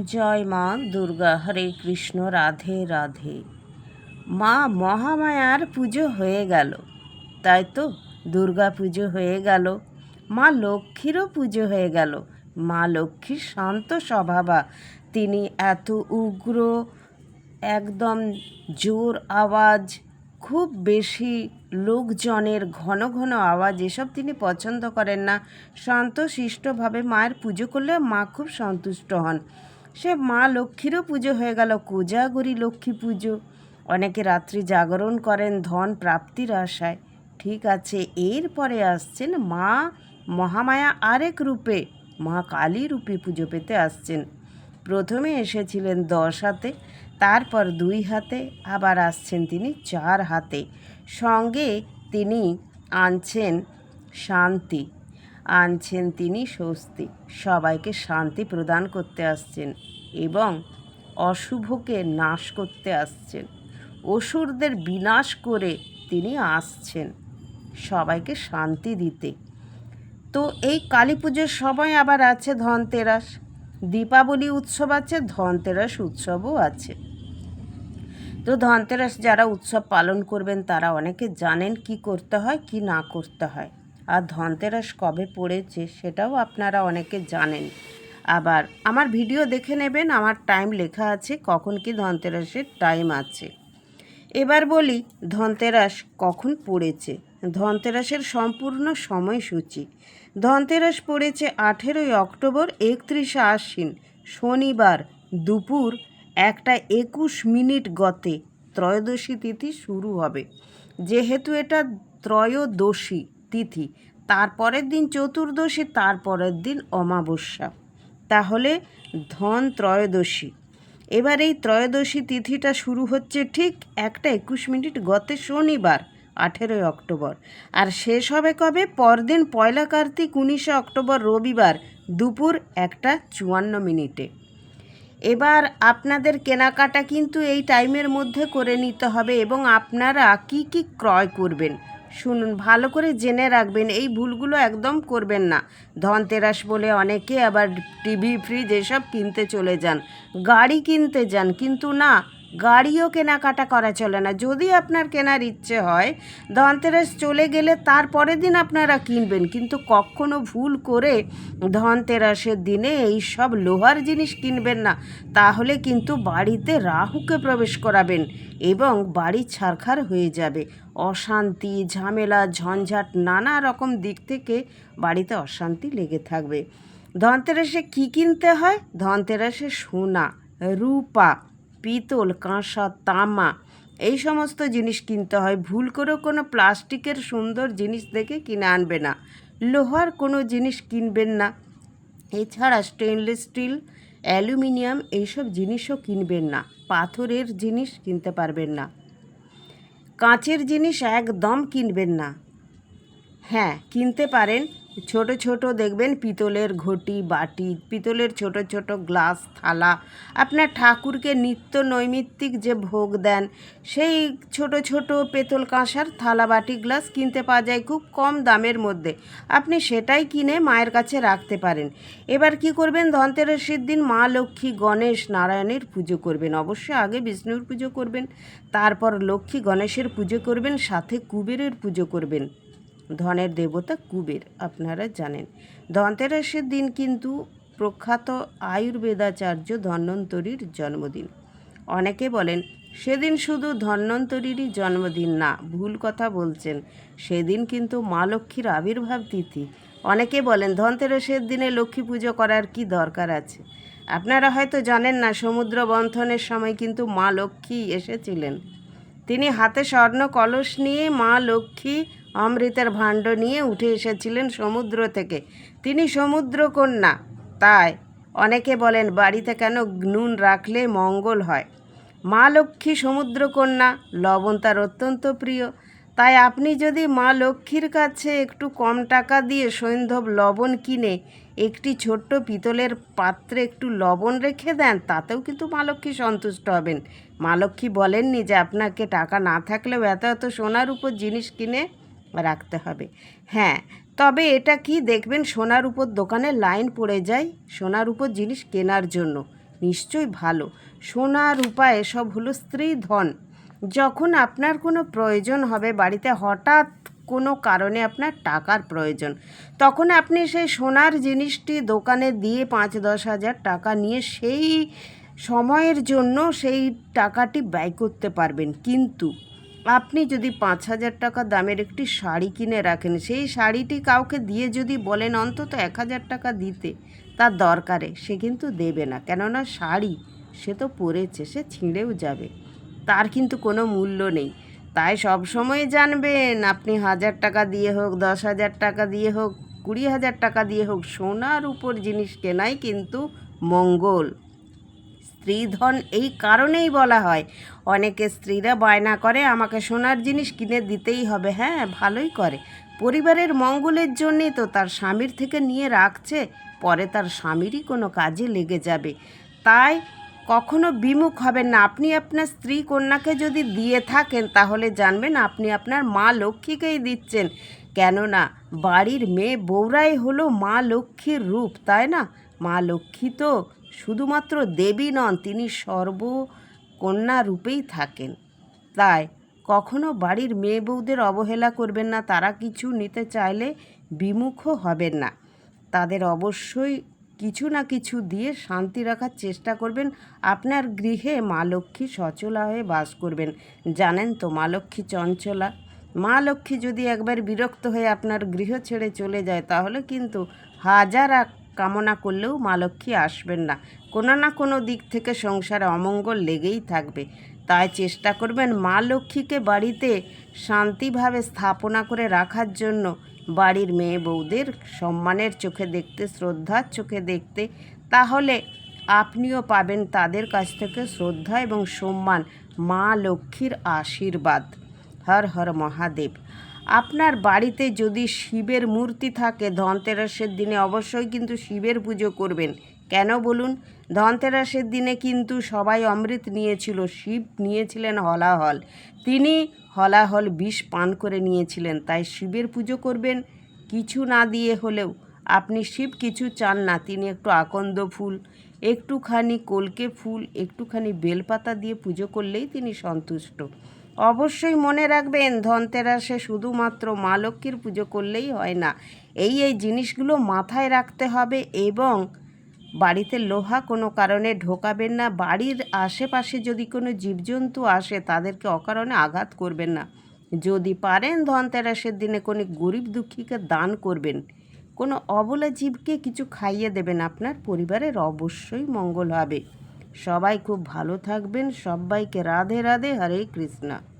জয় মা দুর্গা, হরে কৃষ্ণ, রাধে রাধে। মা মহামায়ার পুজো হয়ে গেল। তাই তো দুর্গা পুজো হয়ে গেল। মা লক্ষ্মীরও পুজো হয়ে গেল। মা লক্ষ্মীর শান্ত স্বভাবা। তিনি এত উগ্র, একদম জোর আওয়াজ, খুব বেশি লোকজনের ঘন ঘন আওয়াজ, এসব তিনি পছন্দ করেন না। শান্ত, শিষ্টভাবে মায়ের পুজো করলে মা খুব সন্তুষ্ট হন। সে মা লক্ষ্মীরও পুজো হয়ে গেল কোজাগরি লক্ষ্মী পুজো। অনেকে রাত্রি জাগরণ করেন ধন প্রাপ্তির আশায়। ঠিক আছে এরপরে আসছেন মা মহামায়া আরেক রূপে, মা কালী রূপে পুজো পেতে আসছেন। প্রথমে এসেছিলেন দশ হাতে, তারপর দুই হাতে, আবার আসছেন তিনি চার হাতে। সঙ্গে তিনি আনছেন শান্তি। আনছেন তিনি স্বস্তি। সবাইকে শান্তি প্রদান করতে আসছেন এবং অশুভকে নাশ করতে আসছেন। অসুরদের বিনাশ করে তিনি আসছেন সবাইকে শান্তি দিতে। তো এই কালী পুজোর সময় আবার আছে ধনতেরাস। দীপাবলি উৎসব আছে, ধনতেরাস উৎসবও আছে। তো ধনতেরাস যারা উৎসব পালন করবেন তারা অনেকে জানেন কি করতে হয়, কি না করতে হয়। আর ধনতেরাস কবে পড়েছে সেটাও আপনারা অনেকে জানেন। আবার আমার ভিডিও দেখে নেবেন, আমার টাইম লেখা আছে, কখন কি ধনতেরাসের টাইম আছে। এবার বলি, ধনতেরাস কখন পড়েছে? ধনতেরাসের সম্পূর্ণ সময়সূচি। ধনতেরাস পড়েছে আঠেরোই অক্টোবর একত্রিশে আশ্বিন, শনিবার দুপুর একটা একুশ মিনিট গতে ত্রয়োদশী তিথি শুরু হবে। যেহেতু এটা ত্রয়োদশী তিথি, তারপরের দিন চতুর্দশী, তারপরের দিন অমাবস্যা। তাহলে ধন ত্রয়োদশী। এবার এই ত্রয়োদশী তিথিটা শুরু হচ্ছে ঠিক একটা একুশ মিনিট গতে শনিবার, আঠেরোই অক্টোবর। আর শেষ হবে কবে? পরদিন পয়লা কার্তিক, উনিশে অক্টোবর, রবিবার দুপুর একটা চুয়ান্ন মিনিটে। এবার আপনাদের কেনাকাটা কিন্তু এই টাইমের মধ্যে করে নিতে হবে এবং আপনারা কি কি ক্রয় করবেন শুনুন, ভালো করে জেনে রাখবেন, এই ভুলগুলো একদম করবেন না। ধনতেরাস বলে অনেকে আবার টিভি, ফ্রিজ এসব কিনতে চলে যান। গাড়ি কিনতে যান, কিন্তু না গাড়িও কেনাকাটা করা চলে না। যদি আপনার কেনার ইচ্ছে হয়, ধনতেরাস চলে গেলে তার পরের দিন আপনারা কিনবেন। কিন্তু কখনো ভুল করে ধনতেরাসের দিনে এই সব লোহার জিনিস কিনবেন না। তাহলে কিন্তু বাড়িতে রাহুকে প্রবেশ করাবেন এবং বাড়ি ছারখার হয়ে যাবে। অশান্তি, ঝামেলা, ঝঞ্ঝাট, নানা রকম দিক থেকে বাড়িতে অশান্তি লেগে থাকবে। ধনতেরাসে কী কিনতে হয়? ধনতেরাসে সোনা, রূপা। পিতল, কাঁসা, তামা, এই সমস্ত জিনিস কিনতে হয়। ভুল করেও কোনো প্লাস্টিকের সুন্দর জিনিস দেখে কিনে আনবে না। লোহার কোনো জিনিস কিনবেন না। এছাড়া স্টেনলেস স্টিল অ্যালুমিনিয়াম এইসব জিনিসও কিনবেন না। পাথরের জিনিস কিনতে পারবেন না। কাঁচের জিনিস একদম কিনবেন না। হ্যাঁ কিনতে পারেন। ছোট ছোট দেখবেন পিতলের ঘটি, বাটি, পিতলের ছোট ছোট গ্লাস, থালা। আপনার ঠাকুরকে নিত্য নৈমিত্তিক যে ভোগ দেন, সেই ছোট ছোট পেতল কাঁসার থালা, বাটি, গ্লাস কিনতে পাওয়া যায় খুব কম দামের মধ্যে। আপনি সেটাই কিনে মায়ের কাছে রাখতে পারেন। এবার কি করবেন? ধনতেরাসের দিন মা লক্ষ্মী গণেশ নারায়ণের পুজো করবেন। অবশ্যই আগে বিষ্ণুর পুজো করবেন, তারপর লক্ষ্মী গণেশের পুজো করবেন, সাথে কুবেরের পুজো করবেন। ধনের দেবতা কুবের, আপনারা জানেন। ধনতেরাসের দিন কিন্তু প্রখ্যাত আয়ুর্বেদাচার্য ধন্বন্তরীর জন্মদিন। অনেকে বলেন, সেদিন শুধু ধন্বন্তরীরই জন্মদিন না, ভুল কথা বলছেন। সেদিন কিন্তু মা লক্ষ্মীর আবির্ভাব তিথি। অনেকে বলেন, ধনতেরাসের দিনে লক্ষ্মী পুজো করার কি দরকার আছে? আপনারা হয়তো জানেন না, সমুদ্র বন্থনের সময় কিন্তু মা লক্ষ্মী এসেছিলেন। তিনি হাতে স্বর্ণ কলস নিয়ে মা লক্ষ্মী অমৃতের ভাণ্ড নিয়ে উঠে এসেছিলেন সমুদ্র থেকে। তিনি সমুদ্র কন্যা তাই অনেকে বলেন বাড়িতে কেন নুন রাখলে মঙ্গল হয়? মা লক্ষ্মী সমুদ্রকন্যা, লবণ তার অত্যন্ত প্রিয়। তাই আপনি যদি মা লক্ষ্মীর কাছে একটু কম টাকা দিয়ে সৈন্ধব লবণ কিনে একটি ছোট্ট পিতলের পাত্রে একটু লবণ রেখে দেন, তাতেও কিন্তু মা লক্ষ্মী সন্তুষ্ট হবেন। মা লক্ষ্মী বলেননি যে আপনাকে টাকা না থাকলেও এত এত সোনার উপর জিনিস কিনে রাখতে হবে। হ্যাঁ তবে এটা কি দেখবেন সোনার উপর দোকানে লাইন পড়ে যায়, সোনার উপর জিনিস কেনার জন্য। নিশ্চয়ই ভালো। সোনা রূপা এসব হলো স্ত্রী ধন। যখন আপনার কোনো প্রয়োজন হবে বাড়িতে, হঠাৎ কোনো কারণে আপনার টাকার প্রয়োজন, তখন আপনি সেই সোনার জিনিসটি দোকানে দিয়ে পাঁচ, দশ হাজার টাকা নিয়ে সেই সময়ের জন্য সেই টাকাটি ব্যয় করতে পারবেন। কিন্তু আপনি যদি পাঁচ হাজার টাকা দামের একটি শাড়ি কিনে রাখেন, সেই শাড়িটি কাউকে দিয়ে যদি বলেন, অন্তত এক হাজার টাকা দিতে, তার দরকারে, সে কিন্তু দেবে না। কেননা শাড়ি, সে তো পরেছে, সে ছিঁড়েও যাবে। তার কিন্তু কোনো মূল্য নেই। তাই সব সময় জানবেন, আপনি হাজার টাকা দিয়ে হোক, দশ হাজার টাকা দিয়ে হোক, কুড়ি হাজার টাকা দিয়ে হোক, সোনার উপর জিনিস কেনাই কিন্তু মঙ্গল। স্ত্রীধন এই কারণেই বলা হয়। অনেকে স্ত্রীরা বায়না করে, আমাকে সোনার জিনিস কিনে দিতেই হবে। হ্যাঁ ভালোই করে। পরিবারের মঙ্গলের জন্যেই তো তার স্বামীর থেকে নিয়ে রাখছে, পরে তার স্বামীরই কোনো কাজে লেগে যাবে। তাই কখনো বিমুখ হবেন না। আপনি আপনার স্ত্রী কন্যাকে যদি দিয়ে থাকেন, তাহলে জানবেন আপনি আপনার মা লক্ষ্মীকেই দিচ্ছেন। কেননা, বাড়ির মেয়ে বৌরাই হলো মা লক্ষ্মীর রূপ, তাই না? মা লক্ষ্মী তো শুধুমাত্র দেবী নন, তিনি সর্বকন্যা রূপেই থাকেন। তাই কখনো বাড়ির মেয়ে বউদের অবহেলা করবেন না, তারা কিছু নিতে চাইলে বিমুখও হবেন না। তাদের অবশ্যই কিছু না কিছু দিয়ে শান্তি রাখার চেষ্টা করবেন। আপনার গৃহে মা লক্ষ্মী সচলা হয়ে বাস করবেন। জানেন তো, মা লক্ষ্মী চঞ্চলা। মা লক্ষ্মী যদি একবার বিরক্ত হয়ে আপনার গৃহ ছেড়ে চলে যায়, তাহলে কিন্তু হাজার কামনা করলেও মা লক্ষ্মী আসবেন না। কোনো না কোনো দিক থেকে সংসারে অমঙ্গল লেগেই থাকবে। তাই চেষ্টা করবেন মা লক্ষ্মীকে বাড়িতে শান্তিভাবে স্থাপনা করে রাখার জন্য। বাড়ির মেয়ে বউদের সম্মানের চোখে দেখতে, শ্রদ্ধার চোখে দেখতে। তাহলে আপনিও পাবেন তাদের কাছ থেকে শ্রদ্ধা এবং সম্মান, মা লক্ষ্মীর আশীর্বাদ। হর হর মহাদেব। আপনার বাড়িতে যদি শিবের মূর্তি থাকে, ধনতেরাসের দিনে অবশ্যই কিন্তু শিবের পুজো করবেন। কেন বলুন? ধনতেরাসের দিনে কিন্তু সবাই অমৃত নিয়েছিল, শিব নিয়েছিলেন হলাহল। তিনি হলাহল বিষ পান করে নিয়েছিলেন, তাই শিবের পুজো করবেন। কিছু না দিয়ে হলেও আপনি শিব কিছু চান না, তিনি একটু আকন্দ ফুল, একটুখানি কলকে ফুল, একটুখানি বেলপাতা দিয়ে পুজো করলেই তিনি সন্তুষ্ট। অবশ্যই মনে রাখবেন, ধনতেরাসে শুধুমাত্র মা লক্ষ্মীর পুজো করলেই হয় না। এই এই জিনিসগুলো মাথায় রাখতে হবে এবং বাড়িতে লোহা কোনো কারণে ঢোকাবেন না। বাড়ির আশেপাশে যদি কোনো জীবজন্তু আসে, তাদেরকে অকারণে আঘাত করবেন না। যদি পারেন ধনতেরাসের দিনে কোনো গরিব দুঃখীকে দান করবেন। কোনো অবলা জীবকে কিছু খাইয়ে দেবেন। আপনার পরিবারের অবশ্যই মঙ্গল হবে। সবাই খুব ভালো থাকবেন সবাইকে রাধে রাধে হরে কৃষ্ণা।